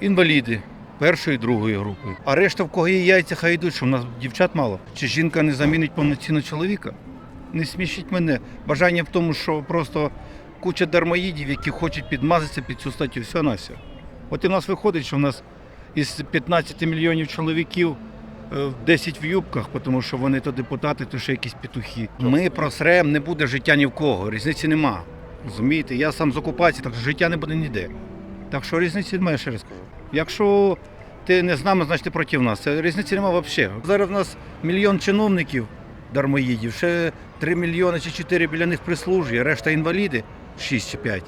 інваліди першої, другої групи. А решта, в кого є яйця, хай йдуть, що в нас дівчат мало. Чи жінка не замінить повноцінно чоловіка? Не смішіть мене. Бажання в тому, що просто куча дармоїдів, які хочуть підмазатися під цю статтю. Все на все. От і в нас виходить, що в нас із 15 мільйонів чоловіків е, 10 в юбках, тому що вони то депутати, то ще якісь петухи. Ми просрем, не буде життя ні в кого. Різниці нема. Розумієте, я сам з окупації, так що життя не буде ніде. Так що різниці немає, ще раз кажу. Якщо ти не з нами, значить ти проти нас. Це різниці немає взагалі. Зараз в нас мільйон чиновників дармоїдів, ще 3 мільйони чи 4 біля них прислужує, решта інваліди 6 чи 5.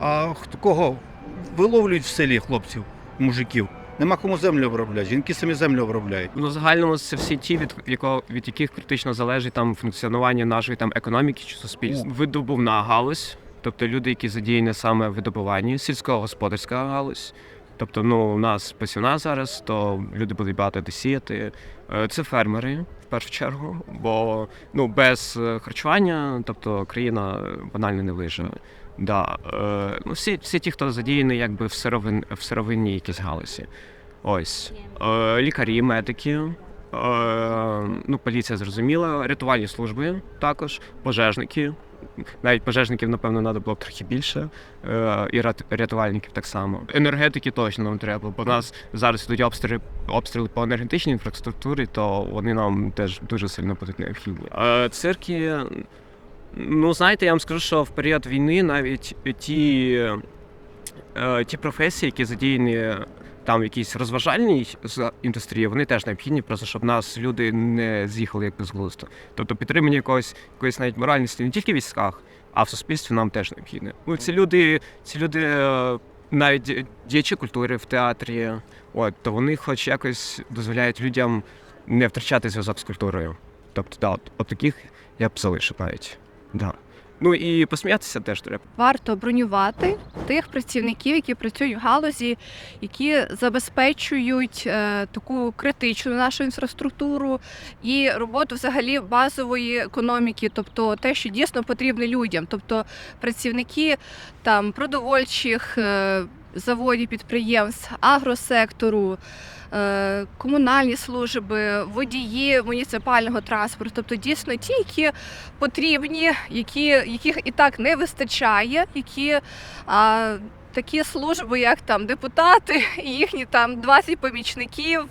А хто кого виловлюють в селі хлопців, мужиків? Нема кому землю обробляти. Жінки самі землю обробляють. Ну, в загальному це всі ті, від якого від яких критично залежить там функціонування нашої там економіки чи суспільства. Видобувна галузь, тобто люди, які задіяні саме в видобуванні, сільськогосподарська галузь. Тобто, ну у нас посівна зараз, то люди будуть багато де сіяти. Е, Це фермери в першу чергу, бо ну без е, харчування, тобто країна е, банально не виживе. Да. Ну, всі, всі ті, хто задіяний якби в сировин в сировинній якійсь галузі. Ось лікарі, медики, ну, поліція зрозуміла, рятувальні служби також, пожежники. Навіть пожежників, напевно, треба було б трохи більше, е, і рятувальників так само. Енергетики точно нам треба, бо у нас зараз йдуть обстріли, обстріли по енергетичній інфраструктурі, то вони нам теж дуже сильно будуть необхідні. Е, цирки, ну знаєте, я вам скажу, що в період війни навіть ті, е, ті професії, які задіяні там розважальній з- індустрії, вони теж необхідні, просто щоб нас люди не з'їхали як з глузду. Тобто підтримання якогось, якоїсь навіть моральності не тільки в військах, а в суспільстві нам теж необхідне. Ну, ці люди, ці люди е, навіть діячі культури в театрі, от, то вони хоч якось дозволяють людям не втрачати зв'язок з культурою. Тобто, да, от, от таких я б залишив навіть. Да. Ну і посміятися теж треба. Варто бронювати тих працівників, які працюють в галузі, які забезпечують е, таку критичну нашу інфраструктуру і роботу взагалі базової економіки, тобто те, що дійсно потрібно людям, тобто працівники там продовольчих е, заводів, підприємств, агросектору. е, Комунальні служби, водії муніципального транспорту, тобто дійсно ті, які потрібні, які, яких і так не вистачає, які а, такі служби, як там депутати, їхні там 20 помічників,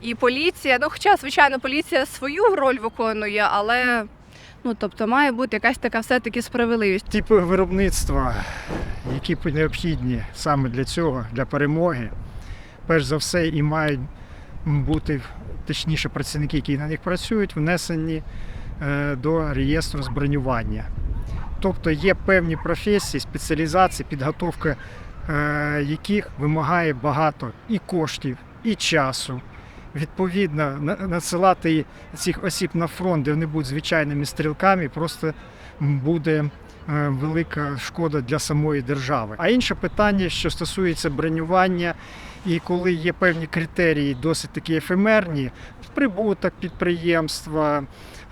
і поліція. Ну, хоча, звичайно, поліція свою роль виконує, але ну тобто має бути якась така все-таки справедливість. типи виробництва, які необхідні саме для цього, для перемоги, перш за все і мають бути, точніше, працівники, які на них працюють, внесені е, до реєстру з бронювання. Тобто є певні професії, спеціалізації, підготовка е, яких вимагає багато і коштів, і часу. Відповідно, на- надсилати цих осіб на фронт, де вони будуть звичайними стрілками, просто буде е, велика шкода для самої держави. А інше питання, що стосується бронювання, і коли є певні критерії, досить такі ефемерні, прибуток підприємства,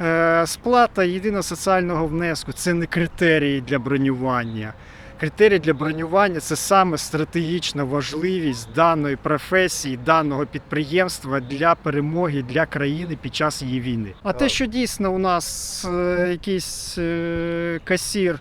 е, сплата єдиного соціального внеску це не критерії для бронювання. Критерій для бронювання це саме стратегічна важливість даної професії, даного підприємства для перемоги для країни під час її війни. А те, що дійсно у нас е, якийсь е, касір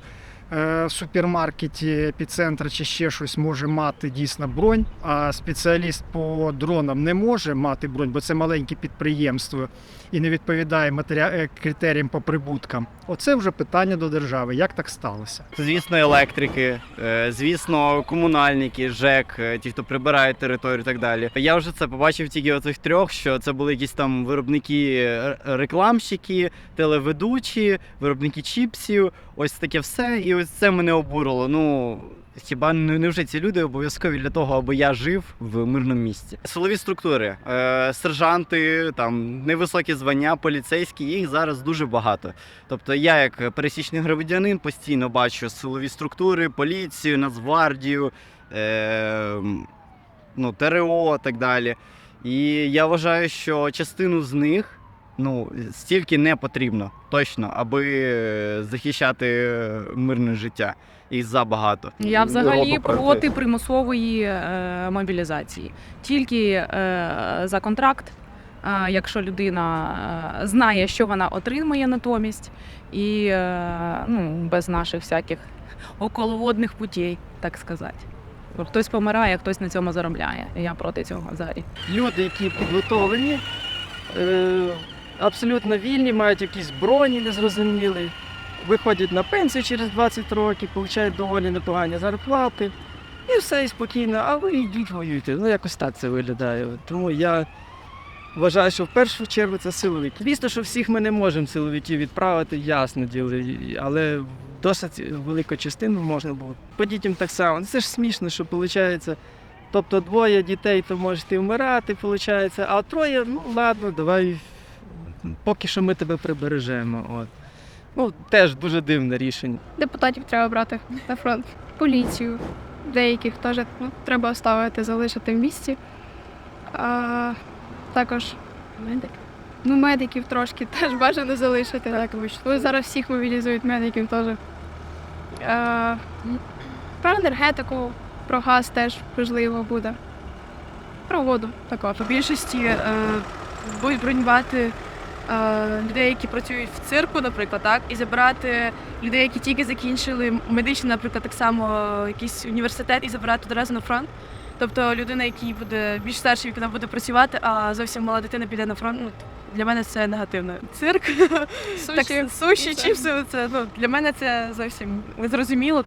в супермаркеті епіцентра чи ще щось може мати дійсно бронь, а спеціаліст по дронам не може мати бронь, бо це маленьке підприємство і не відповідає матеріа... е, критеріям по прибуткам. Оце вже питання до держави. Як так сталося? Звісно, електрики, е, звісно, комунальники, ЖЕК, е, ті, хто прибирає територію і так далі. Я вже це побачив тільки оцих трьох, що це були якісь там виробники е, рекламщики, телеведучі, виробники чіпсів, ось таке все. І ось це мене обурило. Ну. Хіба не невже ці люди обов'язкові для того, аби я жив в мирному місті? Силові структури, е, сержанти, там невисокі звання, поліцейські, їх зараз дуже багато. Тобто я, як пересічний громадянин, постійно бачу силові структури, поліцію, Нацгвардію, е, ну, ТРО так далі. І я вважаю, що частину з них Ну, стільки не потрібно точно, аби е, захищати е, мирне життя. Їх забагато. Я взагалі проти проти. примусової е, мобілізації. Тільки е, за контракт, е, якщо людина е, знає, що вона отримає натомість, і е, ну, без наших всяких околоводних путей, так сказати. Хтось помирає, хтось на цьому заробляє. Я проти цього взагалі. люди, які підготовлені, абсолютно вільні, мають якісь броні незрозумілі, виходять на пенсію через 20 років, получають доволі непогані зарплати. І все, і спокійно, а ви йдіть воюйте. Ну, якось так це виглядає. Тому я вважаю, що в першу чергу це силовики. Звісно, що всіх ми не можемо силовиків відправити, ясно діло, але досить велику частину можна було. По дітям так само. Це ж смішно, що виходить. Тобто двоє дітей, то можете вмирати, виходить, а троє, ну ладно, давай, поки що ми тебе прибережемо. От. Ну, теж дуже дивне рішення. Депутатів треба брати на фронт, поліцію. Деяких теж ну, треба оставити, залишити в місті. А, також медик. Ну, медиків трошки теж бажано залишити. Так, бо зараз всіх мобілізують медиків теж. А, про енергетику, про газ теж важливо буде. Про воду також. По більшості е, будуть бронювати людей, які працюють в цирку, наприклад, так, і забирати людей, які тільки закінчили медичний, наприклад, так само е, якийсь університет, і забирати одразу на фронт. Тобто людина, який буде більш старший, вона буде працювати, а зовсім мала дитина піде на фронт. Ну, для мене це негативно. Цирк, Суші. так, суші, чіпси, це ну для мене це зовсім зрозуміло.